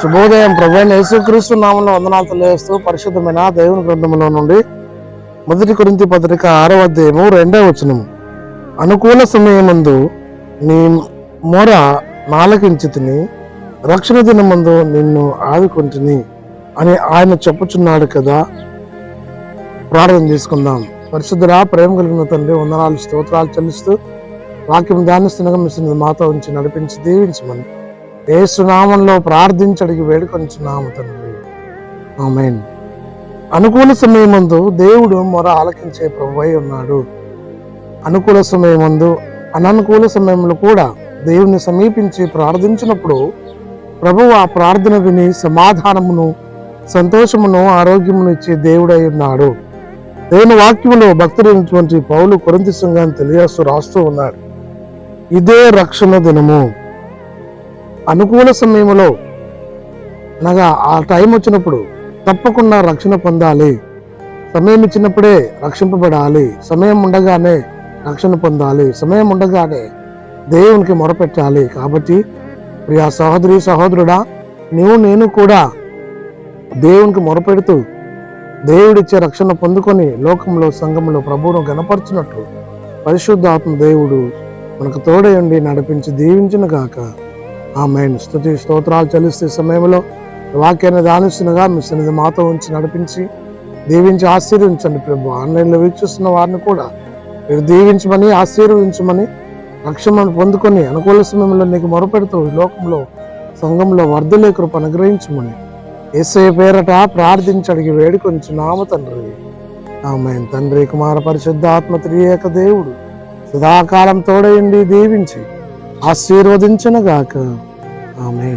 శుభోదయం ప్రభు. యేసుక్రీస్తు నామంలో వందనాలు తెలియజేస్తూ పరిశుద్ధమైన దేవుని గ్రంథంలో నుండి మొదటి కొరింతి పత్రిక ఆరవ అధ్యాయము రెండవ వచనము. అనుకూల సమయమందు నీ మొర నాలకించితిని రక్షణ దినమందు నిన్ను ఆదుకుంటుని అని ఆయన చెప్పుచున్నాడు కదా. ప్రార్థన చేసుకుందాం. పరిశుద్ధరా ప్రేమ కలిగిన తండ్రి వందనాలు స్తోత్రాలు చెల్లిస్తూ వాక్యం ధ్యానిస్తుండగా మిషన్ మాతో ఉంచి నడిపించి దీవించమని ఏసునామంలో ప్రార్థించి అడిగి వేడుకొనిచున్నాము తండ్రి. ఆమెన్. అనుకూల సమయమందు దేవుడు మొర ఆలకించే ప్రభువై ఉన్నాడు. అనుకూల సమయమందు అననుకూల సమయంలో కూడా దేవుని సమీపించి ప్రార్థించినప్పుడు ప్రభువు ఆ ప్రార్థన విని సమాధానమును సంతోషమును ఆరోగ్యమును ఇచ్చే దేవుడై ఉన్నాడు. దేవుని వాక్యములో భక్తుడైనటువంటి పౌలు కొరంతి సంఘాన్ని తెలియస్తూ రాస్తూ ఉన్నాడు. ఇదే రక్షణ దినము. అనుకూల సమయంలో అనగా ఆ టైం వచ్చినప్పుడు తప్పకుండా రక్షణ పొందాలి. సమయం ఇచ్చినప్పుడే రక్షింపబడాలి. సమయం ఉండగానే రక్షణ పొందాలి. సమయం ఉండగానే దేవునికి మొరపెట్టాలి. కాబట్టి ప్రియా సహోదరి సహోదరుడా నీవు నేను కూడా దేవునికి మొరపెడుతూ దేవుడిచ్చే రక్షణ పొందుకొని లోకంలో సంఘంలో ప్రభువును గణపరచినట్లు పరిశుద్ధాత్మ దేవుడు మనకు తోడై ఉండి నడిపించి దీవించిన గాక ఆమె స్థుతి స్తోత్రాలు చెల్లిస్తే సమయంలో వాక్యాన్ని ధ్యానిస్తుండగా మీ సన్నిధి మాతో ఉంచి నడిపించి దీవించి ఆశీర్వించండి ప్రభు. ఆన్లైన్లో వీక్షిస్తున్న వారిని కూడా మీరు దీవించమని ఆశీర్వించమని రక్షణను పొందుకొని అనుకూల సమయంలో నీకు మొరపెడుతూ ఈ లోకంలో సంఘంలో వర్ధలే కృప అనుగ్రహించమని ఎస్ఐ పేరట ప్రార్థించి అడిగి వేడుకొంచు నామ తండ్రి. ఆమె తండ్రి కుమార పరిశుద్ధాత్మ త్రియేక దేవుడు సదాకాలం తోడయండి దీవించి ఆశీర్వదించనుగాక. ఆమె